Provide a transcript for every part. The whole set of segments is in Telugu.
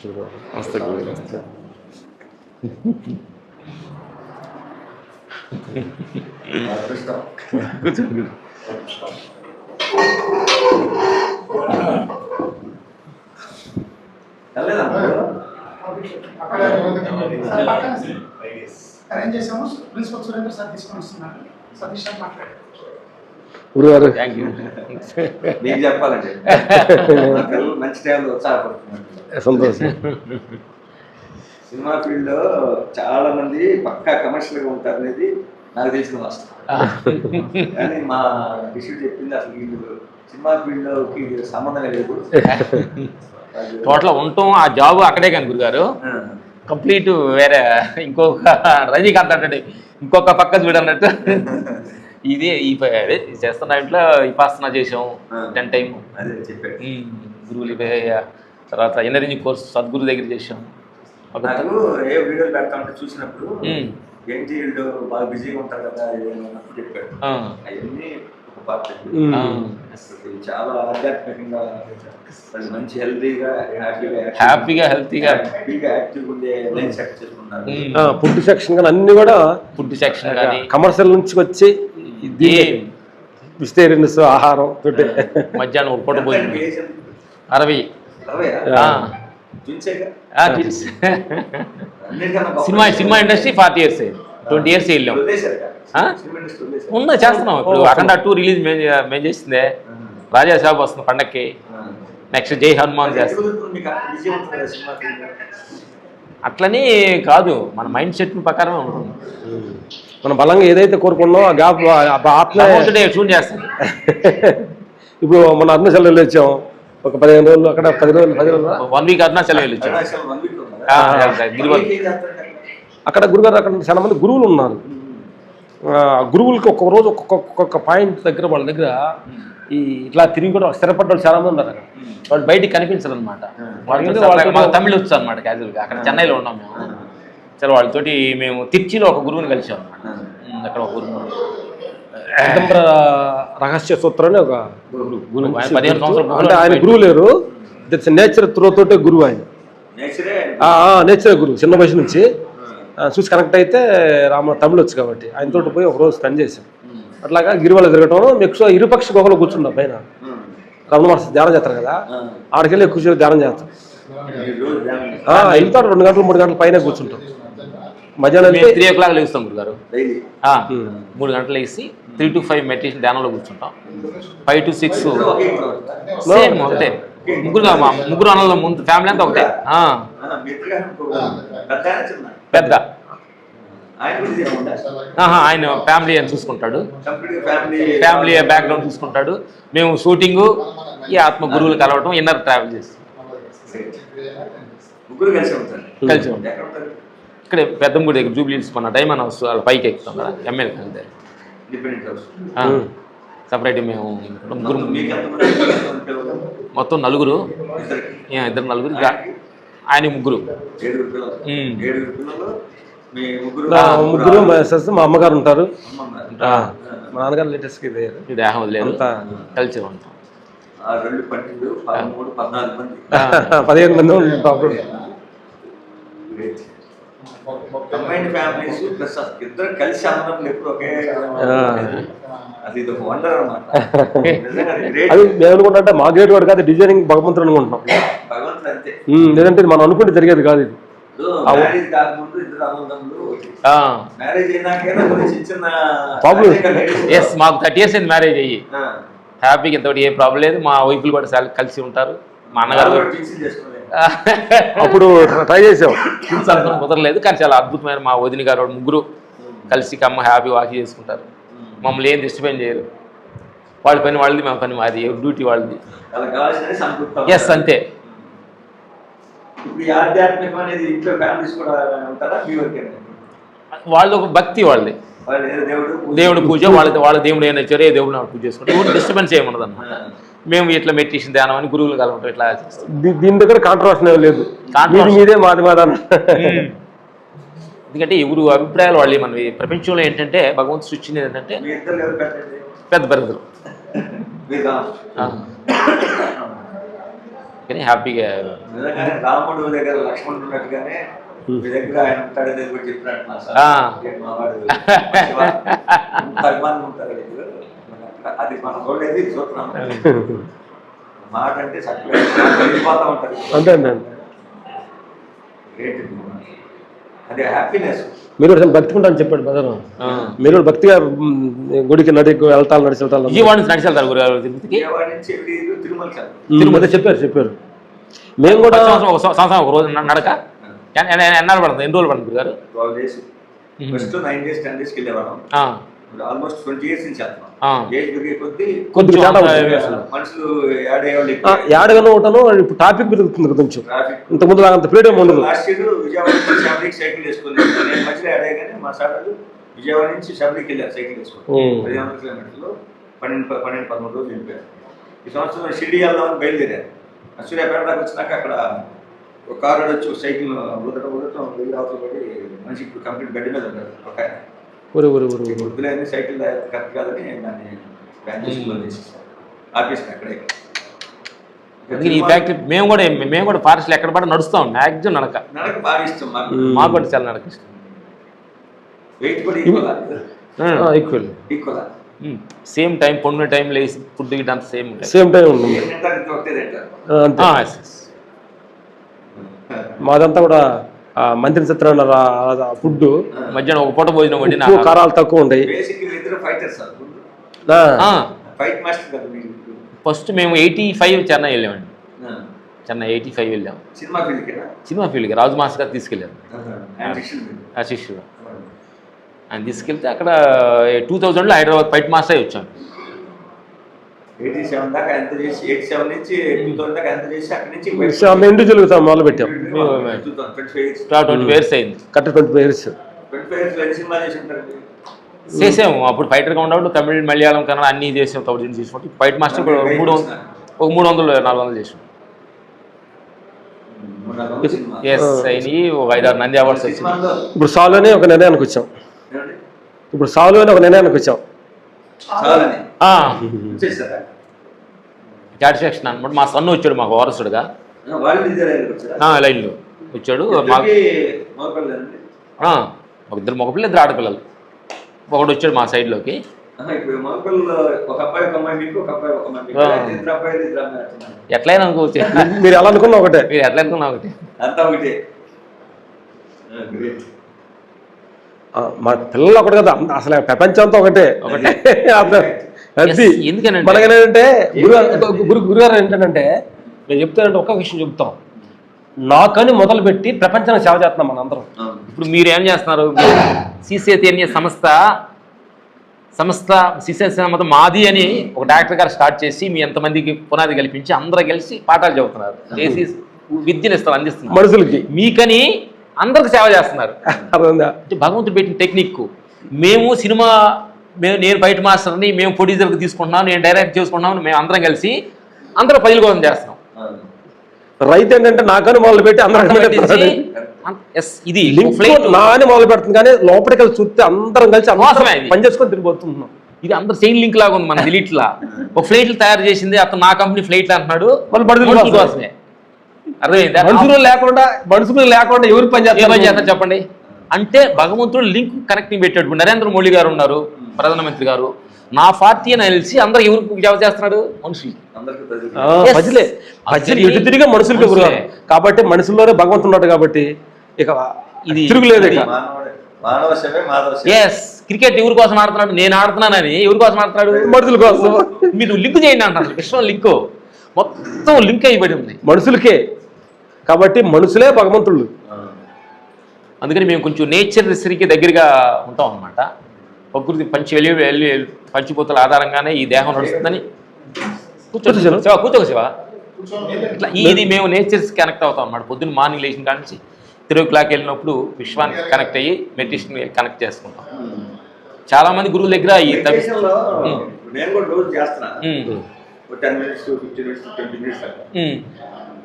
నమస్తే గురుగారు నమస్తే అరేంజ్ చేసాము ప్రిన్సిపల్ సురేంద్ర సార్ తీసుకొని వస్తున్నారు. సతీష్ సార్ మాట్లాడారు. గురుగారు చెప్పాలండి. మంచి టైంలో ఉత్సాహపడుతున్నారు సంతోషం. సినిమా ఫీల్డ్లో చాలా మంది పక్కా కమర్షియల్గా ఉంటారు అనేది నాకు తెలిసిన వాస్తవం. కానీ మా డిష్యూ చెప్పింది అసలు వీళ్ళు సినిమా ఫీల్డ్లోకి సంబంధమే లేదు. టోటల్ ఉండటం ఆ జాబ్ అక్కడే కానీ గురుగారు. కంప్లీట్ వేరే ఇంకొక రజనీకాంత్ అంటే ఇంకొక పక్క చూడన్నట్టు ఇది ఈ అదే చేస్తున్న ఇంట్లో ఈ పాసన చేసాం టెన్ టైం అదే చెప్పాడు. గురువులు తర్వాత ఇంజనీరింగ్ కోర్స్ సద్గురు దగ్గర చేసాం ఏ వీడియోలు పెడతా ఉంటే చూసినప్పుడు ఉమ్. ఏంటి వీళ్ళు బాగా బిజీగా ఉంటారు కదా చెప్పాడు. అవన్నీ చాలా ఆధ్యాత్మికంగా మంచి హెల్తీగా హ్యాపీగా హ్యాపీగా హెల్తీగా హ్యాపీగా ఉండే చేసుకున్నారు ఫుడ్ సెక్షన్ కానీ అన్ని కూడా ఫుడ్ సెక్షన్ కానీ. కమర్షియల్ నుంచి వచ్చి వెజిటేరియన్స్ ఆహారం తోటి. మధ్యాహ్నం ఒక పూట భోజనం. ఏజ్ ఎంత? అరవై cinema cinema industry forty years. Twenty years వెళ్ళాం. ఉందా చేస్తున్నాం ఇప్పుడు. అఖండ టూ రిలీజ్ మేము మేము చేసిందే. రాజా సాబ్ వస్తుంది పండక్కి. నెక్స్ట్ జై హనుమాన్ చేస్తాం? అట్లని కాదు మన మైండ్ సెట్ ప్రకారమే ఉంటుంది. మనం బలంగా ఏదైతే కోరుకున్నామో ఆ గ్యాప్ ఆత్మ ఇప్పుడు మన అరుణాచల్ వచ్చాం ఒక పదిహేను రోజులు అక్కడ పది రోజులు పది రోజులు వన్ వీక్ ఏం చేస్తారు అక్కడ? గురుగారు అక్కడ చాలా మంది గురువులు ఉన్నారు. గురువులకి ఒక్కొక్క రోజు ఒక్కొక్క ఒక్కొక్క పాయింట్ దగ్గర వాళ్ళ దగ్గర ఈ ఇట్లా తిరిగి కూడా స్థిరపడ్డ వాళ్ళు చాలా మంది ఉన్నారు అక్కడ. వాళ్ళు బయటికి కనిపించరు అనమాట తమిళ వచ్చు అనమాట క్యాజువల్గా అక్కడ చెన్నైలో ఉన్నాం మేము. సరే వాళ్ళతోటి మేము తిర్చిలో ఒక గురువుని కలిసాం. అక్కడ ఒక గురువు. రహస్య సూత్రం అని ఒక గురువు. ఆయన పదిహేను సంవత్సరాలు అంటే ఆయన గురువు. లేరు. నేచర్ త్రోతోటే గురువు ఆయన. నేచరే నేచర్ గురువు చిన్న వయసు నుంచి. చూసి కనెక్ట్ అయితే రామ తమిళ వచ్చు కాబట్టి. ఆయనతో పోయి ఒక రోజు స్పెండ్ చేశాం. అట్లాగా గిరివల తిరగటం ఎక్కువ ఇరుపక్ష గుహలో కూర్చున్నాం పైన. రమణ మహర్షి ధ్యానం చేస్తారు కదా. ఆడికెళ్ళి కూర్చొని ధ్యానం చేస్తాం వెళ్తాడు రెండు గంటలు మూడు గంటల పైన కూర్చుంటాం మధ్యాహ్నం త్రీ ఓ క్లాక్ లేస్తాం గురుగారు. ఆ, మూడు గంటలు వేసి త్రీ టు ఫైవ్ మెడిటేషన్ ధ్యానంలో కూర్చుంటాం. Five to six? సేమ్ ఒకటే. ముగ్గురు కాదు, మా ముగ్గురు అన్నల ముందు ఫ్యామిలీ అంతా ఒకటే. పెద్ద ఆయన ఫ్యామిలీ అని చూసుకుంటాడు. ఫ్యామిలీ బ్యాక్గ్రౌండ్ చూసుకుంటాడు. మేము షూటింగ్ ఈ ఆత్మ గురువులు కలవటం ఇన్నర్ ట్రావెల్ చేస్తాం. కలిసి ఉంటారు. కలిసి ఉంటాం. ఇక్కడే పెద్దంగుడి దగ్గర జూబ్లీస్ మన డైమండ్ హౌస్ వాళ్ళ పైకి ఎక్కుతాం కదా ఎమ్మెల్యే హౌస్ సపరేట్ మేము ముగ్గురు మొత్తం నలుగురు. ఇద్దరు. నలుగురు. ఆయన ముగ్గురు. ముగ్గురు మా అమ్మగారు ఉంటారు. మా నాన్నగారు లేటెస్ట్ ఇది అంతా కలిసి ఉంటాం. పదిహేను మంది కంబైన్డ్ ఫ్యామిలీస్ ప్లస్ ఇద్దరు కలిసి అందరం ఎప్పుడు ఒకే అది ఇది ఒక వండర్ అనమాట అది అనుకుంటే మా గ్రేట్ వాడు కాదు డిజైనింగ్ భగవంతుడు అనుకుంటున్నాం. భగవంతుడు అంతే. లేదంటే మనం అనుకుంటే జరిగేది కాదు ఇది. ఎస్ మాకు థర్టీ ఇయర్స్ అయింది మ్యారేజ్ అయ్యి. హ్యాపీగా ఇంతటి ఏ ప్రాబ్లం లేదు. మా వైఫ్లు కూడా కలిసి ఉంటారు. మా అన్నగారు. అప్పుడు ట్రై చేసాం కిడ్స్ అనుకుని కుదరలేదు కానీ చాలా అద్భుతమైన మా వదిన గారు వాళ్ళు ముగ్గురు కలిసి కమ్మ హ్యాపీ వాకి చేసుకుంటారు. మమ్మల్ని ఏం డిస్టర్బెన్స్ చేయరు. వాళ్ళ పని వాళ్ళది మా పని మాది డ్యూటీ వాళ్ళది. ఎస్ అంతే. వాళ్ళది ఒక భక్తి వాళ్ళది. వాళ్ళు దేవుడు పూజ- దేవుడు పూజ వాళ్ళ వాళ్ళ దేవుడు ఏమైనా ఇచ్చారో ఏ దేవుడు పూజ చేసుకుంటారు. డిస్టర్బెన్స్ చేయమన్నది అన్నమాట మేము ఇట్లా మెడిటేషన్ ధ్యానం అని గురువులు కలవటం ఇట్లా దీని దగ్గర కాంట్రవర్షన్ లేదు. మీది మీదే మాది మాది అన్న. ఎందుకంటే ఎవరు అభిప్రాయాలు వాళ్ళు మనవి ప్రపంచంలో ఏంటంటే భగవంతు సృష్టించింది ఏంటంటే పెద్ద బ్రదర్ కానీ హ్యాపీగా రాముడు దగ్గర లక్ష్మణుడు ఉన్నట్టుగానే ఆయన అది మన చూడలేదు చూస్తున్నాం. మాట అంటే వెళ్ళిపోతా ఉంటారు. అంతే అది హ్యాపీనెస్ మీరు ఉంటాను చెప్పాడు బదరు ఆ. మీరు భక్తిగా గుడికి నడికి వెళ్తాను నడిచి వెళ్తాను విజయవాడ నడిచి వెళ్తారు తిరుమల చెప్పారు చెప్పారు. మేము కూడా సంవత్సరం ఒక రోజు నడక? ఎన్- ఎన్- ఎన్నాళ్ళు పడుతుంది? ఎన్ని రోజులు పడుతుంది twelve days first nine days ten డేస్కి వెళ్ళేవాళ్ళం. ఆ, ఆల్మోస్ట్ ట్వంటీ ఇయర్స్ నుంచి. మనుషులు యాడ్ అయ్యేవాళ్ళు ఆ, యాడగానో ఉంటాను ఇప్పుడు టాపిక్ పెరుగుతుంది కొంచెం. ట్రాఫిక్ ఇంతకుముందు అంత ఫ్రీడమ్ ఉండదు. లాస్ట్ ఇయర్ విజయవాడ నుంచి శబరికి సైకిల్ వేసుకుని నేను మధ్యలో యాడ్ అయ్యాగానే మా సార్ విజయవాడ నుంచి శబరికి వెళ్ళారు సైకిల్ వేసుకుని. పదిహేను వందల కిలోమీటర్లు పన్నెండు పన్నెండు పదమూడు రోజులు వెళ్ళిపోయారు. ఈ సంవత్సరం షిరిడి వెళ్దామని బయలుదేరారు. సూర్యాపేట దాకా వచ్చినాక అక్కడ ఒక కారు వచ్చి సైకిల్ ఉదటం ఉదటం వెళ్ళి అవతల పడి మనిషి ఇప్పుడు కంప్లీట్ బెడ్ మీద ఉంటారు ఒక ఆయన. ఒరే ఒరే ఒరే. వద్దులేని సైకిల్ కరెక్ట్ కాదని దాన్ని. ఆపేసిన అక్కడే. అందుకని ఈ ఫ్యాక్టరీ మేము కూడా మేము కూడా ఫారెస్ట్లో ఎక్కడ పడి నడుస్తాం మ్యాక్సిమం నడక. నడక బాగా ఇష్టం మాకు. కూడా చాలా నడక ఇష్టం. వెయిట్ కూడా ఈక్వల్ ఆ, ఈక్వల్ ఈక్వల్ సేమ్ టైం పొన్ను టైం లేసి ఫుడ్ గిట్ అంత సేమ్ సేమ్ టైం ఉంటుంది. మాదంతా కూడా మంత్రి సత్యనారాయణ ఫుడ్ మధ్యాహ్నం ఒక పూట భోజనం వండి ఉప్పు కారాలు తక్కువ ఉంటాయి. బేసిక్ ఇద్దరు ఫైటర్స్ సార్ ఆ, ఫైట్ మాస్టర్ కదా మీరు ఫస్ట్ మేము ఎయిటీ ఫైవ్ చెన్నై వెళ్ళామండి. చెన్నై ఎయిటీ ఫైవ్ వెళ్ళాం. సినిమా ఫీల్డ్ కింద సినిమా ఫీల్డ్కి. రాజు మాస్ గారు తీసుకెళ్ళారు. ఆ శిష్యుడు ఆయన తీసుకెళ్తే అక్కడ టూ థౌజండ్లో హైదరాబాద్ ఫైట్ మాస్టర్ అయి వచ్చాం. ఎయిటీ సెవెన్ దాకా ఎంత చేసి ఎయిటీ సెవెన్ నుంచి టూ థౌసండ్ దాకా ఎంత చేసి అక్కడి నుంచి మొదలు పెట్టాం. Twenty five years twenty years అయింది. Correct twenty five years twenty five years ఎన్ని సినిమా చేసి ఉంటారు మీరు? చేసాము. అప్పుడు ఫైటర్గా ఉన్నప్పుడు తమిళ మలయాళం కన్నడ అన్నీ చేసాం థౌజండ్ చేసుకుంటే ఫైట్ మాస్టర్ కూడా మూడు వందలు ఒక మూడు వందలు నాలుగు వందలు చేసాం. ఎస్ అయినాయి. ఒక ఐదారు నంది అవార్డ్స్ వచ్చింది ఇప్పుడు సాల్వ్ అని ఒక నిర్ణయానికి వచ్చాం? ఇప్పుడు సాల్వ్ అని ఒక నిర్ణయానికి వచ్చాం. సాటిస్ఫాక్షన్ అనమాట మా సన్ను వచ్చాడు మాకు వారసుడుగా. లైన్లో వచ్చాడు. ఒక ఇద్దరు మగపిల్లలు ఇద్దరు ఆడపిల్లలు. ఒకడు వచ్చాడు మా సైడ్లోకి. ఎట్లయినా అనుకోవచ్చు. మీరు ఎలా అనుకున్నా ఒకటే? మీరు ఎట్లా అనుకున్నా ఒకటి? అంతా ఒకటే. ఆ, great. ఆ, మా పిల్లలు ఒకటి కదా అసలు ప్రపంచం అంతా ఒకటే. అది మనకేంటంటే గురు గురు గురుగారు ఏంటంటే నేను చెప్తానంటే ఒక విషయం చెప్తాం. నాకని మొదలుపెట్టి ప్రపంచానికి సేవ చేస్తున్నాం మనందరం. ఇప్పుడు మీరు ఏం చేస్తున్నారు? సిసిఐతి అనే సంస్థ సంస్థ సిసిఐ సంస్థ మాది అని ఒక డాక్టర్ గారు స్టార్ట్ చేసి మీ ఎంతమందికి పునాది కల్పించి అందరూ కలిసి పాఠాలు చెబుతున్నారు చేసి విద్యను ఇస్తారు అందిస్తున్నారు మనుషులకి. మీకని అందరికి సేవ చేస్తున్నారు. భగవంతుడు పెట్టిన టెక్నిక్ మేము సినిమా మేము నేను బయట మాస్టర్ని మేము ప్రొడ్యూసర్కి తీసుకుంటున్నాం నేను డైరెక్ట్ చేసుకుంటున్నాం మేము అందరం కలిసి అందరూ పైలు కోసం చేస్తున్నాం. రైతు ఏంటంటే నాకని మొదలు పెట్టి అందరం కలిసి, ఇది లింక్ ఫ్లైట్. నా అని మొదలు పెడుతుంది కానీ లోపలికి వెళ్ళి చూస్తే అందరం కలిసి. పని చేసుకొని తిరిగిపోతున్నాం. ఇది అందరు చైన్ లింక్ లాగా ఉంది మన డిలీట్ లా ఒక ఫ్లైట్లు తయారు చేసింది అతను నా కంపెనీ ఫ్లైట్ అంటున్నాడు. వాళ్ళు మనుషుల కోసమే. అర్థమైందా? మనుషులు లేకుండా మనుషులు లేకుండా ఎవరు పని చేస్తారు? చెప్పండి? అంటే భగవంతుడు లింక్ కనెక్టింగ్ పెట్టాడు నరేంద్ర మోడీ గారు ఉన్నారు ప్రధానమంత్రి గారు. నా పార్టీ అని తెలిసి అందరు ఎవరికి సేవ చేస్తున్నాడు మనుషులు ఎటు తిరిగే మనుషులకి. గురుగారు కాబట్టి మనుషుల్లోనే భగవంతుడు ఉన్నాడు కాబట్టి ఇక ఇది- తిరుగులేదు ఇక. ఎస్ క్రికెట్ ఎవరి కోసం ఆడుతున్నాడు? నేను ఆడుతున్నానని ఎవరి కోసం ఆడుతున్నాడు? మనుషుల కోసం. మీరు లింక్ చేయండి అంటారు. విశ్వం లింక్. మొత్తం లింక్ అయిపోయి ఉంది మనుషులకే. కాబట్టి మనుషులే భగవంతుళ్ళు. అందుకని మేము కొంచెం నేచర్కి దగ్గరగా ఉంటాం అన్నమాట. ప్రకృతి పంచి వెళ్ళి వెళ్ళి పంచిపోతల ఆధారంగానే ఈ దేహం నడుస్తుందని కూర్చో శివ. శివ. కూర్చోక శివ. ఇట్లా ఇది మేము నేచర్స్ కనెక్ట్ అవుతాం అన్నమాట. పొద్దున్న మార్నింగ్ లేచిన కాడ నుంచి త్రీ ఓ క్లాక్ వెళ్ళినప్పుడు విశ్వానికి కనెక్ట్ అయ్యి మెడిటేషన్ కనెక్ట్ చేసుకుంటాం. చాలా మంది గురువుల దగ్గర ఈ నేను కూడా రోజు చేస్తున్నా.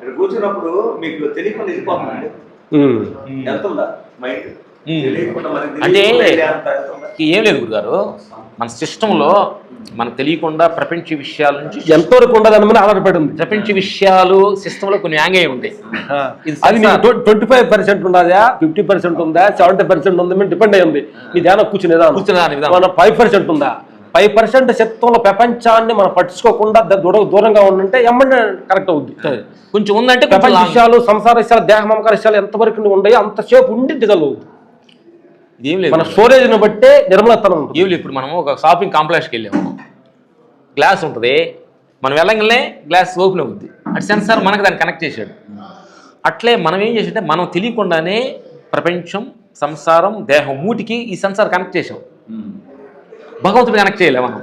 ఇక్కడ కూర్చున్నప్పుడు మీకు తెలియకుండా వెళ్ళిపోతుందండి. ఉందా మైండ్ అంటే? ఏం లేదు గురుగారు. మన సిస్టంలో మనకు తెలియకుండా ప్రపంచ విషయాల నుంచి ఎంతవరకు ఉండదు ఆధారపడి ఉంది. ప్రపంచ విషయాలు సిస్టంలో కొన్ని యాంగే ఉంటాయి ఇది అది ట్వంటీ ఫైవ్ పర్సెంట్ ఉన్నదా ఫిఫ్టీ పర్సెంట్ ఉందా? సెవెంటీ పర్సెంట్ ఉందా? డిపెండ్ అయ్యింది నీ ధ్యానం కూర్చునే కూర్చునే దాని విధానం. మన ఫైవ్ పర్సెంట్ ఉందా? ఫైవ్ పర్సెంట్ శక్తంలో ప్రపంచాన్ని మనం పట్టించుకోకుండా దూర దూరంగా ఉండంటే ఎమ్మంటే కరెక్ట్ అవుద్ది. కొంచెం ఉందంటే ప్రపంచ. విషయాలు సంసార విషయాలు దేహ మమకార విషయాలు ఎంతవరకు నువ్వు ఉండయో అంతసేపు ఉండి అవుతుంది ఇదేం లేదు. మన స్టోరేజ్ని బట్టే నిర్మలతనం ఉంటుంది. ఏం లేదు. ఇప్పుడు మనం ఒక షాపింగ్ కాంప్లెక్స్కి వెళ్ళాము. గ్లాస్ ఉంటుంది. మనం వెళ్ళంగానే గ్లాస్ ఓపెన్ అవుద్ది. అటు సెన్సార్ మనకు దాన్ని కనెక్ట్ చేశాడు. అట్లే మనం ఏం చేసాడంటే మనం తెలియకుండానే ప్రపంచం సంసారం దేహం మూటికి ఈ సెన్సార్ కనెక్ట్ చేసాం. భగవంతుడు కనెక్ట్ చేయలే మనం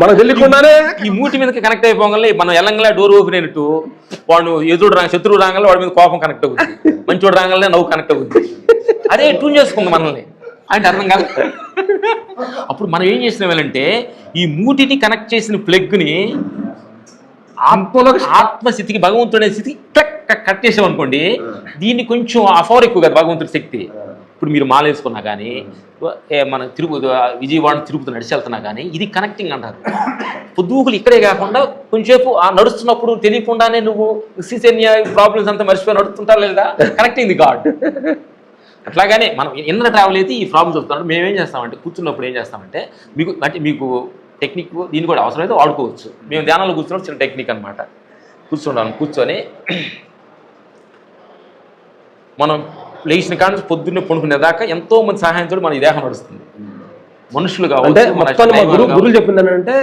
మనకు తెలియకుండానే ఈ మూటి మీదకి కనెక్ట్ అయిపోగలే మనం ఎల్లంగలే డోర్ ఓపెన్ అయినట్టు వాడు ఎదురు రా శత్రువు రాగానే వాడి మీద కోపం కనెక్ట్ అవుతుంది మంచివాడు రాగానే నవ్వు కనెక్ట్ అవుతుంది అదే ట్యూన్ చేసుకుంది మనల్ని. అంటే అర్థం కాదు. అప్పుడు మనం ఏం చేసినామంటే ఈ మూటిని కనెక్ట్ చేసిన ప్లగ్ని ఆత్మలో ఆత్మస్థితికి భగవంతుడి స్థితికి టక్ టక్ కట్ చేసాం అనుకోండి దీన్ని కొంచెం అఫవర్ ఎక్కువ కదా భగవంతుడి శక్తి. ఇప్పుడు మీరు మాల వేసుకున్నా కానీ ఏ మన తిరుపతి విజయవాడ తిరుపతి నడిచి వెళ్తున్నా కానీ ఇది కనెక్టింగ్ అంటారు. పొద్దుగులు ఇక్కడే కాకుండా కొంచెంసేపు ఆ నడుస్తున్నప్పుడు తెలియకుండానే నువ్వు సిసేనియా ప్రాబ్లమ్స్ అంతా మర్చిపోయి నడుస్తుంటారు లేదా? కనెక్టింగ్ ది గాడ్ అట్లాగానే మనం ఎన్న ట్రావెల్ అయితే ఈ ప్రాబ్లమ్స్ వస్తున్నాడు మేము ఏం చేస్తామంటే కూర్చున్నప్పుడు ఏం చేస్తామంటే మీకు అంటే మీకు టెక్నిక్ దీన్ని కూడా అవసరమైతే వాడుకోవచ్చు. మేము ధ్యానంలో కూర్చున్నప్పుడు చిన్న టెక్నిక్ అనమాట కూర్చుంటాం కూర్చొని మనం లేచిన కాడ నుంచి పొద్దున్నే పడుకునేదాకా ఎంతో మంది సహాయంతో మన ఈ దేహం నడుస్తుంది. మనుషులు అంటే కావచ్చు మన మొత్తాన్ని మా గురు దైవాలు గురువులు చెప్పింది ఏంటంటే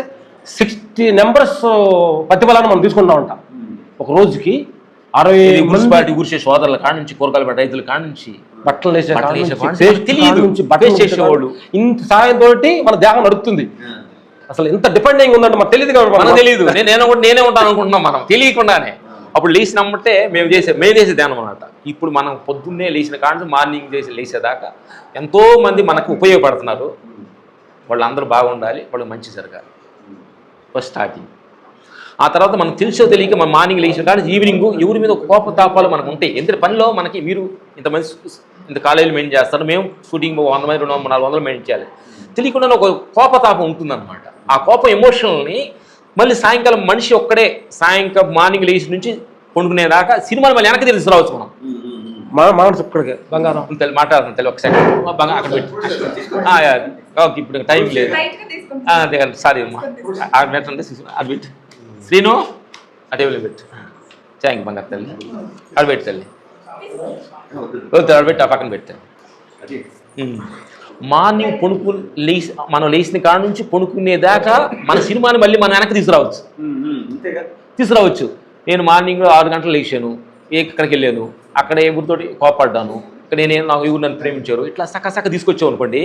సిక్స్టీ నెంబర్స్ ప్రతిఫలాన్ని మనం తీసుకుంటా ఉంటాం ఒక రోజుకి అరవై మున్సిపాలిటీ ఊరిసే సోదరుల కాడ నుంచి కూరగాయల రైతుల కాడ నుంచి బట్టలు వేసే తెలియదు. బట్టలు చేసేవాళ్ళు. ఇంత సాయం తోటి మన దేహం నడుస్తుంది. అసలు ఎంత డిపెండింగ్ ఉందంటే మనకు తెలియదు కాబట్టి మనకు మనం- తెలియదు. నేను నేను కూడా నేనే ఉంటాను అనుకుంటున్నాం మనం. తెలియకుండానే. అప్పుడు లేచినమ్మంటే మేము చేసే మేము చేసే ధ్యానం అనమాట ఇప్పుడు మనం పొద్దున్నే లేచిన కాడ మార్నింగ్ చేసి లేచేదాకా ఎంతోమంది మనకు ఉపయోగపడుతున్నారు. వాళ్ళందరూ బాగుండాలి వాళ్ళు మంచి జరగాలి. ఫస్ట్ స్టార్టింగ్ ఆ తర్వాత మనం తెలుసో తెలియక మన మార్నింగ్ లేచిన కాడ ఈవినింగ్ ఎవరి మీద కోప తాపాలు మనకు ఉంటాయి. ఎందుకంటే పనిలో మనకి మీరు ఇంతమంది ఇంత కాలేజీలు మెయింటైన్ చేస్తారు. మేము షూటింగ్ వంద మంది రెండు వందల నాలుగు వందలు మెయింటైన్ చేయాలి. తెలియకుండా ఒక కోపతాపం ఉంటుందన్నమాట. ఆ కోపం ఎమోషనల్ని మళ్ళీ సాయంకాలం మనిషి ఒక్కడే సాయంకాలం మార్నింగ్ లేచి నుంచి పండుకునేదాకా సినిమాలు మళ్ళీ వెనక్కి తెలిసి రావచ్చు మనం. ఒక్కడికే. బంగారం. తెలి మాట్లాడుతాం తెలి ఒక సెకండ్ బాగా అక్కడ పెట్టి. ఓకే ఇప్పుడు టైం లేదు. అదే సారీ అమ్మా. ఆ పెట్టండి అది పెట్టు శ్రీను అదే పెట్టు. థ్యాంక్ బంగారు తల్లి. అది పెట్టు తల్లి. అది పెట్టి ఆ పక్కన పెట్టు అది. మార్నింగ్ పొనుకు లేచి మనం లేచిన కాడ నుంచి పొనుకునేదాకా మన సినిమాని మళ్ళీ మన వెనక్కి తీసుకురావచ్చు. తీసుకురావచ్చు. నేను మార్నింగ్ ఆరు గంటలు లేచాను ఎక్కడికి వెళ్ళాను అక్కడ ఎవరితోటి కోపడ్డాను ఇక్కడ నేను నాకు ఎవరు నన్ను ప్రేమించారు ఇట్లా సక్క సక్క తీసుకొచ్చావు అనుకోండి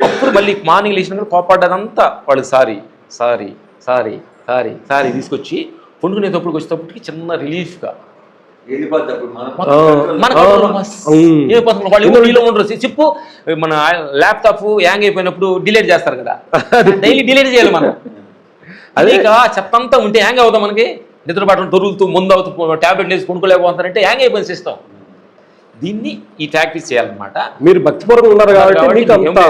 అప్పుడు మళ్ళీ మార్నింగ్ లేచిన కోపడ్డదంతా వాళ్ళు sorry sorry sorry sorry sorry తీసుకొచ్చి పండుకునేటప్పుడు వచ్చేటప్పటికి చిన్న రిలీఫ్గా చెప్పు. మన ల్యాప్టాప్ హ్యాంగ్ అయిపోయినప్పుడు డిలీట్ చేస్తారు కదా. డైలీ డిలీట్ చేయాలి మనం. అదే. చెత్త అంతా ఉంటే హ్యాంగ్ అవుతాం మనకి. నిద్ర పట్టడం దొరుకుతూ ముందు అవుతూ టాబ్లెట్ వేసి కొనుక్కోలేకపోతారంటే హ్యాంగ్ అయిపోయిన సిస్టమ్ దీన్ని ఈ ప్రాక్టీస్ చేయాలన్నమాట. మీరు భక్తిపూర్వకంగా ఉన్నారు కాబట్టి మీకు అంత.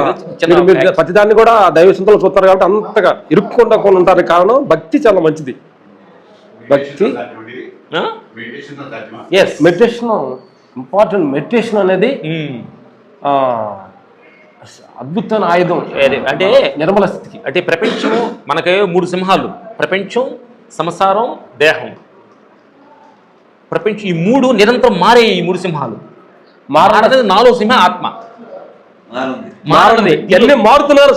ప్రతిదాన్ని కూడా దైవ చింతలు చూస్తారు కాబట్టి అంతగా ఇరుక్కుండా కొన్ని ఉంటారు. కారణం భక్తి చాలా మంచిది. భక్తి. ఎస్ మెడిటేషన్ ఇంపార్టెంట్ మెడిటేషన్ అనేది ఆ, అద్భుతమైన ఆయుధం. అంటే నిర్మల స్థితికి. అంటే ప్రపంచం మనకి మూడు సింహాలు. ప్రపంచం సంసారం దేహం. ప్రపంచం ఈ మూడు నిరంతరం మారే ఈ మూడు సింహాలు. మారదు నాలో సింహ ఆత్మ. మారుంది. ఎన్ని మారుతున్నారు.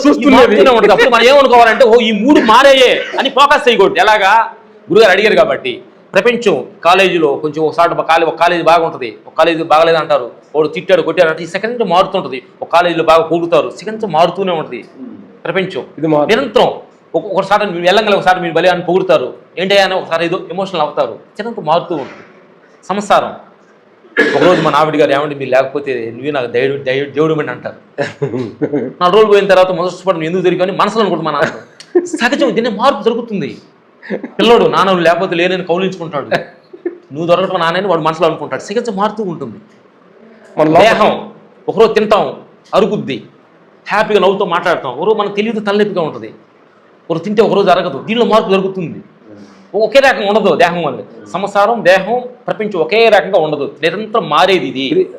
అప్పుడు మనం ఏమనుకోవాలంటే ఓ ఈ మూడు మారాయే అని ఫోకస్ చేయకూడదు. ఎలాగా? గురుగారు అడిగారు కాబట్టి. ప్రపంచం కాలేజీలో కొంచెం ఒకసారి కాలేజ్ ఒక కాలేజీ బాగుంటుంది. ఒక కాలేజీ బాగలేదు అంటారు. వాడు తిట్టాడు కొట్టాడు అంటే ఈ సెకండ్ మారుతుంటుంది. ఒక కాలేజీలో బాగా పొగుడుతారు సెకండ్ మారుతూనే ఉంటుంది. ప్రపంచం. ఇది నిరంతరం. ఒక- ఒకసారి మీరు వెళ్ళంగల ఒకసారి మీరు బలి అని పొగుడుతారు ఏంటి అని ఒకసారి ఏదో ఎమోషనల్ అవుతారు. చిరంత మారుతూ ఉంటుంది. సంసారం. ఒకరోజు మా నావిడి గారు ఏమంటే మీరు లేకపోతే నువ్వే నాకు దైడు దేవుడు అని అంటారు. నాలుగు రోజులు పోయిన తర్వాత మొదటి పడి నువ్వు ఎందుకు దొరికావు అని మనసులో అనుకుంటా మా నాన్న సహజం దీన్ని మార్పు జరుగుతుంది. పిల్లోడు నాన్న లేకపోతే లేనని కౌలించుకుంటాడు నువ్వు దొరకటం నాన్నని వాడు మనసులో అనుకుంటాడు. సహజం మారుతూ ఉంటుంది. మన దేహం ఒకరోజు తింటాం అరుగుద్ది. హ్యాపీగా నవ్వుతూ మాట్లాడతాం. ఒకరోజు మనకు తెలియదు తలనొప్పిగా ఉంటుంది. ఒకరు తింటే ఒకరోజు అరగదు. దీనిలో మార్పు జరుగుతుంది. ఒకే రకంగా ఉండదు దేహం అనేది. సంసారం దేహం ప్రపంచం ఒకే రకంగా ఉండదు. నిరంతరం మారేది ఇది.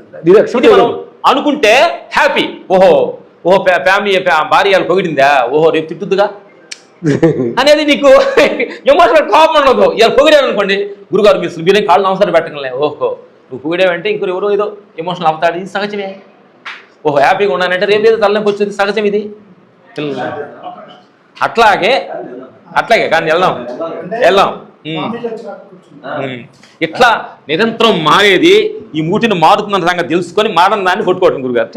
మనం. అనుకుంటే హ్యాపీ. ఓహో ఓహో ఫ్యా- ఫ్యామిలీ ఫ్యా- భార్య పొగిడిందా? ఓహో రేపు తిట్టుద్దుగా? అనేది నీకు ఎమోషనల్ కోపం ఉండదు. ఇలా పొగిడాను అనుకోండి. గురుగారు మీరు మీరేం కాళ్ళు నమస్కారం పెట్టగలే ఓహో నువ్వు పొగిడావంటే ఇంకొరు ఎవరో ఏదో ఎమోషనల్ అవుతాడు ఇది సహజమే. ఓహో హ్యాపీగా ఉన్నానంటే రేపు ఏదో తలనొప్పి వచ్చింది. సహజం ఇది. అట్లాగే అట్లాగే కానీ వెళ్దాం. వెళ్దాం. ఇట్లా నిరంతరం మారేది ఈ మూటిని మారుతుందన్న సంగతి తెలుసుకొని మారని దాన్ని కొట్టుకోవటం గురుగారు.